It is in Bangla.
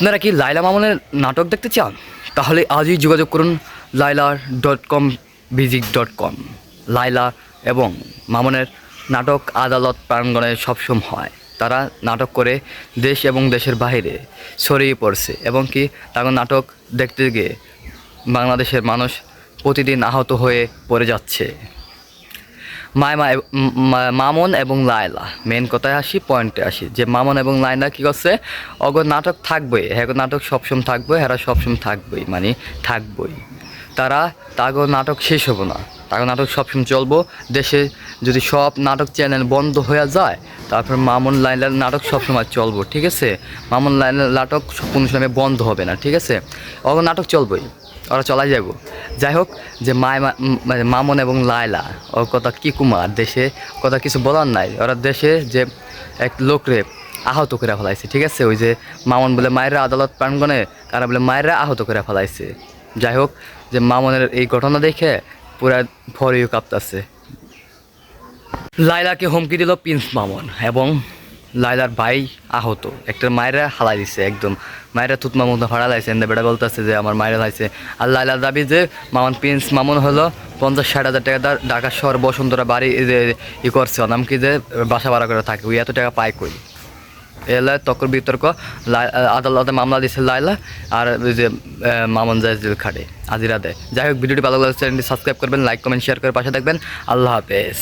আপনারা কি লাইলা মামুনের নাটক দেখতে চান? তাহলে আজই যোগাযোগ করুন লাইলা ডট কম ভিজিক ডট কম লাইলা এবং মামুনের নাটক আদালত প্রাঙ্গণে সবসময় হয়। তারা নাটক করে দেশ এবং দেশের বাইরে ছড়িয়ে পড়ছে এবং কি তার নাটক দেখতে গিয়ে বাংলাদেশের মানুষ প্রতিদিন আহত হয়ে পড়ে যাচ্ছে। মায়মা মামুন এবং লায়লা। মেন কথায় আসি পয়েন্টে আসি। যে মামুন এবং লায়লা কী করছে? অগ নাটক থাকবে হ্যাঁ নাটক সবসময় থাকবে হ্যাঁ সবসময় থাকবেই মানে থাকবই। তারা, তাগো নাটক শেষ হব না। তাগো নাটক সবসময় চলবো। দেশে যদি সব নাটক চ্যানেল বন্ধ হয়ে যায়, তারপর মামুন লাইলার নাটক সবসময় চলবো, ঠিক আছে? মামুন লাইলার নাটক কোনো সময় বন্ধ হবে না, ঠিক আছে? অগ নাটক চলবই, ওরা চলাই যাব। যাই হোক, যে মায় মানে মামুন এবং লায়লা, ওর কথা কি কুমার দেশে? কথা কিছু বলার নাই। ওরা দেশে যে এক লোকরে আহত করে ফেলাইছে, ঠিক আছে? ওই যে মামুন বলে মায়েরা আদালত প্রাঙ্গণে কারা বলে মায়েরা আহত করে ফেলাইছে। যাই হোক, যে মামুনের এই ঘটনা দেখে পুরা ফরিও কাঁপতাছে। লাইলাকে হুমকি দিল প্রিন্স মামুন এবং লাইলার ভাই আহত। একটা মায়েরা হালাই দিছে একদম। মায়েরা থুতমা মতো হারালাইছে এন্দা বেটা বলতেছে যে, আমার মায়েরা লাইছে। আর লাইলার দাবি যে, মামুন, প্রিন্স মামুন হলো পঞ্চাশ, ষাট হাজার টাকা ঢাকা শহর বসন্তরা বাড়ি যে, ই করছে। নাম কি যে, বাসা ভাড়া করে থাকে। ওই এত টাকা পায় কই? এলা তকর বিতর্ক আদালতে মামলা দিয়েছে লাইলা আর ওই যে মামুন যায় জেল খাটে আজিরা দেয় যাই হোক, ভিডিওটি ভালো লাগলে চ্যানেলটি সাবস্ক্রাইব করবেন, লাইক, কমেন্ট, শেয়ার করে পাশে থাকবেন। আল্লাহ হাফেজ।